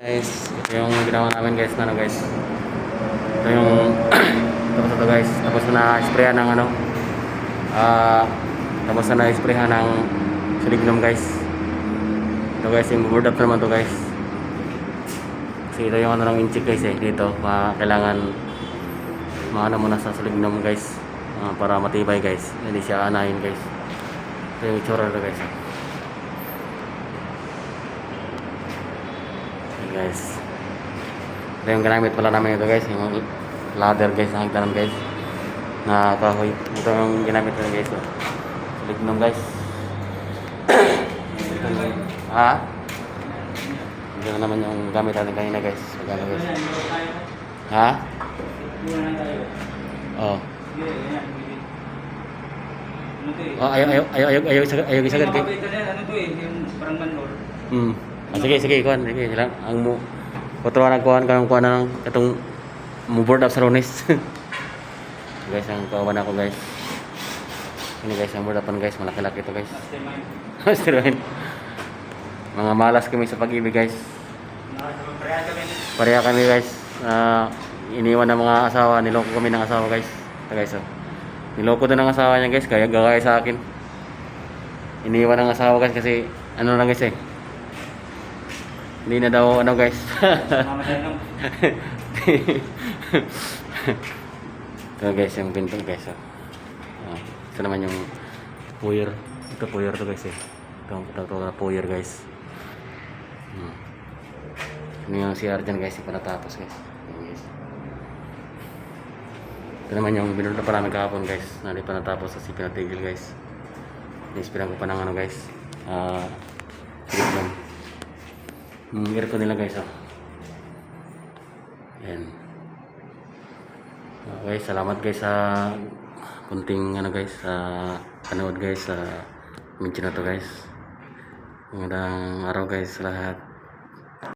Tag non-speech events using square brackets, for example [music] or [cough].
Guys, ito yung ginawa namin guys na ano guys. Ito yung tapos na to guys. Tapos na na-sprayan ng ano. Ah, tapos na na-sprayan ng silignum guys. Ito guys, yung board up naman to guys. Kasi ito yung ano ng inchik guys eh. Dito, ma kailangan maano muna sa silignum guys. Ah, para matibay guys. Hindi siya anahin guys. Ito yung itsura guys. eh. Ayan, guys. Ito yung ginamit pala namin ito guys. Yung ladder guys, ang hagdanan guys. Na kahoy. Ito yung ginamit namin guys. Oh. Lignum guys. Ha? Ito na naman yung gamit natin kanina guys. Magano guys. Ha? Oh. Oh, ayaw, ayaw, ayaw, ayaw, ayaw, ayaw, ayaw, isagad kay. Ano to eh, yung parang manor. Hmm. Ah, sige, sige, kuhan. Sige, sila. Ang mo. Kutro na kuhan ka ng kuhan ng katong mo board up [laughs] guys, ang kawan ako guys. Ini guys, ang board guys. Malaki-laki to guys. [laughs] Mastermind. Mga malas kami sa pag-ibig guys. Pareha kami guys. Ah, iniwan ng mga asawa. Niloko kami ng asawa guys. Ito guys oh. Niloko din ng asawa niya guys. Kaya gagaya sa akin. Iniwan ng asawa guys kasi ano lang guys eh. Hindi na daw ano guys. [laughs] Ito guys yung pinto guys oh. Ah, ito naman yung puyer. Ito puyer to guys eh. Ito, ito, ito, ito puyer guys. Hmm. Ano yung CR dyan guys, hindi pa natapos guys. Ayan, guys. Ito naman yung binunod pa namin kahapon guys, na hindi pa natapos kasi pinatigil guys. Inispiran ko pa ng ano guys, ah, uh, yung aircon nila guys oh. Ayan. Okay, salamat guys sa kunting ano guys, sa panood guys sa mention na to guys. Magandang araw guys sa lahat.